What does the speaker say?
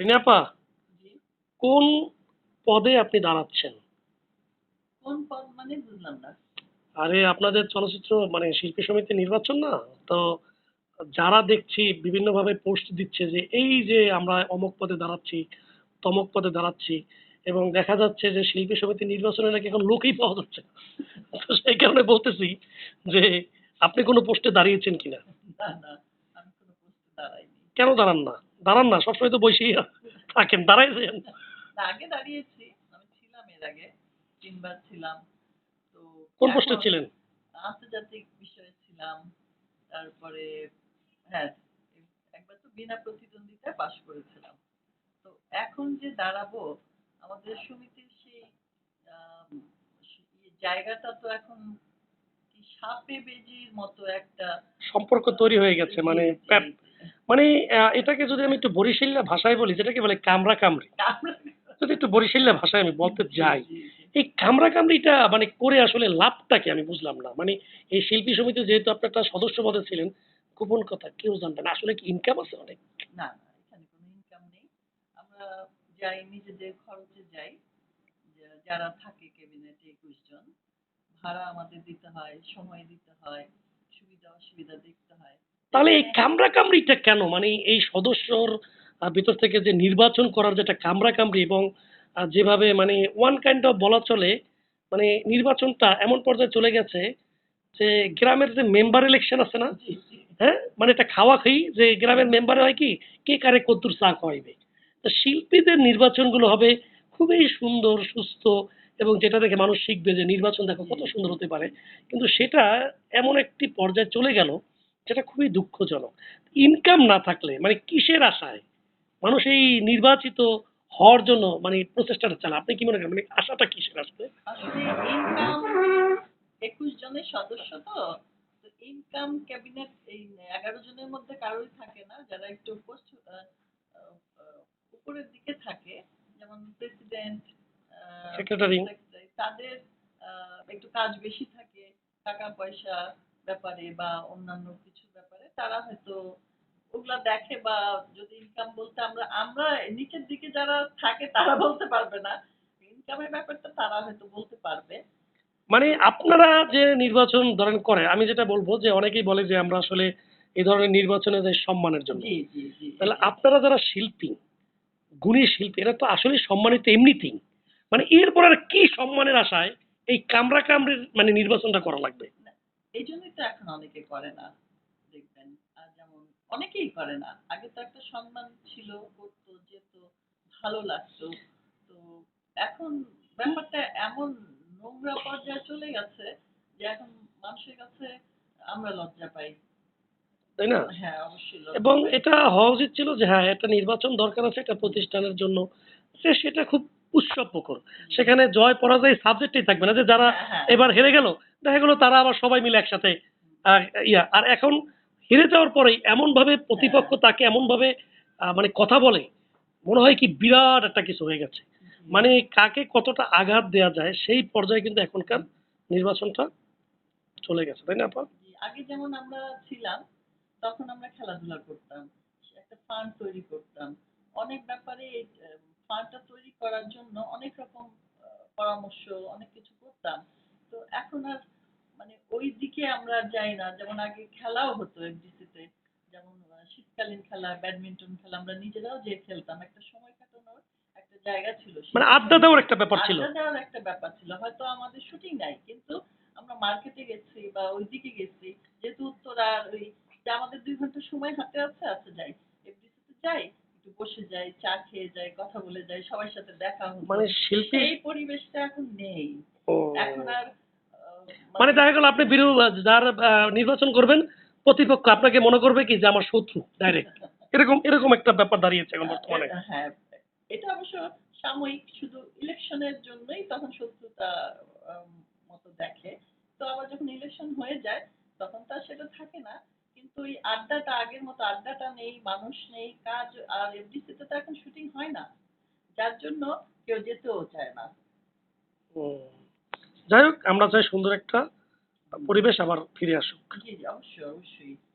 রিনাপা কোন পদে আপনি দাঁড়াচ্ছেন? কোন পদ মানে বুঝলাম না। আরে আপনাদের চলচ্চিত্র মানে শিল্পী সমিতি নির্বাচন না? তো যারা দেখছি বিভিন্নভাবে পোস্ট দিচ্ছে যে এই যে আমরা অমুক পদে দাঁড়াচ্ছি তমক পদে দাঁড়াচ্ছি এবং দেখা যাচ্ছে যে শিল্পী সমিতি নির্বাচনে নাকি এখন লোকই পাওয়া যাচ্ছে। তো সেই কারণে বলতেছি যে আপনি কোনো পোস্টে দাঁড়িয়েছেন কিনা? কেন দাঁড়ান না? দাঁড়ান না সবসময় তো বসেই থাকেন দাঁড়াইছেন। আগে দাঁড়িয়েছি আমি ছিলাম এর আগে তিনবার ছিলাম। তো কোন পোস্টে ছিলেন? আন্তর্জাতিক বিষয়ে ছিলাম তারপরে হ্যাঁ একবার তো বিনা প্রতিদ্বন্দ্বিতায় পাশ করেছিলাম। তো এখন যে দাঁড়াবো আমাদের সমিতির সেই জায়গাটা তো এখন সাপে বেজির মতো একটা সম্পর্ক তৈরি হয়ে গেছে মানে মানে এটাকে যদি আমি একটু বরিশাল্লা ভাষায় বলি যেটাকে বলে কামরা কামড়ি। যদি একটু বরিশাল্লা ভাষায় আমি বলতে যাই। এই কামরা কামড়িটা মানে করে আসলে লাভটা কি আমি বুঝলাম না। মানে এই শিল্পী সমিতি যেহেতু আপনি একটা সদস্য পদে ছিলেন গোপন কথা কেউ জানবে না। আসলে কি ইনকাম আছে অনেক? না না এখানে কোনো ইনকাম নেই। আমরা যাই নিজেদের খরচে যাই। যারা থাকে ক্যাবিনেটে একুশ জন ভাড়া আমাদের দিতে হয় সময় দিতে হয় সুবিধা অসুবিধা দেখতে হয়। তাহলে এই কামরা কামড়িটা কেন? মানে এই সদস্যর ভিতর থেকে যে নির্বাচন করার যেটা কামরা কামড়ি এবং যেভাবে মানে ওয়ান কাইন্ড অফ বলা চলে মানে নির্বাচনটা এমন পর্যায়ে চলে গেছে যে গ্রামের যে মেম্বার ইলেকশন আছে না। হ্যাঁ? মানে এটা খাওয়া খাই যে গ্রামের মেম্বারে হয় কি? কে কারে কদ্দুর চা খাওয়াইবে? তো শিল্পীদের নির্বাচনগুলো হবে খুবই সুন্দর সুস্থ এবং যেটা দেখে মানুষ শিখবে যে নির্বাচন দেখো কত সুন্দর হতে পারে। কিন্তু সেটা এমন একটি পর্যায়ে চলে গেল যেটা খুবই দুঃখজনক। ইনকাম না থাকলে মানে কিসের আশায়? মানুষ এই নির্বাচিত হওয়ার জন্য মানে প্রচেষ্টাটা চালায়। আপনি কি মনে করেন মানে আশাটা কিসের আসলে? আসলে একুশ জনের সদস্য তো ইনকাম ক্যাবিনেট এই এগারো জনের মধ্যে কারোই থাকে না। যারা একটু উপরের দিকে থাকে যেমন প্রেসিডেন্ট. তাদের একটু কাজ বেশি থাকে টাকা পয়সা ব্যাপারে বা অন্যান্য কিছু ব্যাপারে তারা হয়তো ওগুলা দেখে বা যদি ইনকাম বলতে আমরা আমরা নিচের দিকে যারা থাকে তারা বলতে পারবে না। ইনকামের ব্যাপারটা তারা হয়তো বলতে পারবে। মানে আপনারা যে নির্বাচন ধরেন করে আমি যেটা বলব যে অনেকেই বলে যে আমরা আসলে এই ধরনের নির্বাচনে যাই সম্মানের জন্য। তাহলে আপনারা যারা শিল্পী গুণী শিল্পী এরা তো আসলে সম্মানিত এমনিতেই। মানে এরপর আর কি সম্মানের আশায় এই কামরা কামড়ির মানে নির্বাচনটা করা লাগবে? এই জন্যই তো এখন অনেকে করে না দেখবেন। আর যেমন অনেকেই করে না। আগে তো একটা সম্মান ছিল করতো যেত ভালো লাগতো। তো এখন ব্যাপারটা এমন নোংরা পর্যায়ে চলে গেছে যে এখন মানুষের কাছে আমরা লজ্জা পাই। তাই না? হ্যাঁ অবশ্যই এবং এটা হওয়া উচিত ছিল যে হ্যাঁ একটা নির্বাচন দরকার আছে একটা প্রতিষ্ঠানের জন্য। সেটা খুব উৎসবমুখর সেখানে জয় পরাজয় সাবজেক্টই থাকবে না যে যারা হ্যাঁ, হ্যাঁ। এবার হেরে গেল দেখা গেলো তারা আবার সবাই মিলে একসাথে ইয়া। আর এখন হেরে যাওয়ার পরেই এমন ভাবে প্রতিপক্ষ তাকে এমন ভাবে মানে কথা বলে মনে হয় কি বিরাট একটা কিছু হয়ে গেছে। মানে কাকে কতটা আঘাত দেওয়া যায় সেই পর্যায়ে কিন্তু এখনকার নির্বাচনটা চলে গেছে তাই না আপা? আগে যেমন আমরা ছিলাম তখন আমরা খেলাধুলা করতাম একটা ফান্ড তৈরি করতাম। অনেক ব্যাপারে ফান্ডটা তৈরি করার জন্য অনেক রকম পরামর্শ অনেক কিছু করতাম। তো এখন আর মানে ওই দিকে আমরা যাই না। যেমন আগে খেলাও হতো এফডিসিতে যেমন শীতকালীন খেলা ব্যাডমিন্টন খেলা আমরা নিজেরাও যে খেলতাম। একটা সময় কাটানোর একটা জায়গা ছিল মানে আড্ডা দেওয়ার একটা ব্যাপার ছিল। আড্ডা দেওয়ার একটা ব্যাপার ছিল। হয়তো আমাদের শুটিং নাই কিন্তু আমরা মার্কেটে গেছি বা ওই দিকে গেছি। যেহেতু উত্তরার ওই যে আমাদের দুই ঘণ্টা সময় হাতে আছে আচ্ছা যাই। এফডিসিতে যাই। বসে যাই চা খেয়ে যাই কথা বলে যাই সবার সাথে দেখা মানে শিল্পী সেই পরিবেশটা এখন নেই। এখন আর মানে দেখা গেল আপনি বিরু যার নির্বাচন করবেন প্রতিপক্ষ আপনাকে মনে করবে কি যে আমার শত্রু ডাইরেক্ট এরকম এরকম একটা ব্যাপার দাঁড়িয়েছে এখন বর্তমানে। এটা- হ্যাঁ এটা অবশ্য সাময়িক শুধু ইলেকশনের জন্যই তখন শত্রুতা মতো দেখে। তো আবার যখন ইলেকশন হয়ে যায় তখন তো সেটা থাকে না। কিন্তু ওই আড্ডাটা আগের মতো আড্ডাটা নেই মানুষ নেই কাজ আর এফডিসিতে তো এখন শুটিং হয় না। যার জন্য কেউ যেতেও চায় না। হুম। যাই হোক আমরা চাই সুন্দর একটা পরিবেশ আবার ফিরে আসুক। জি জি অবশ্যই অবশ্যই।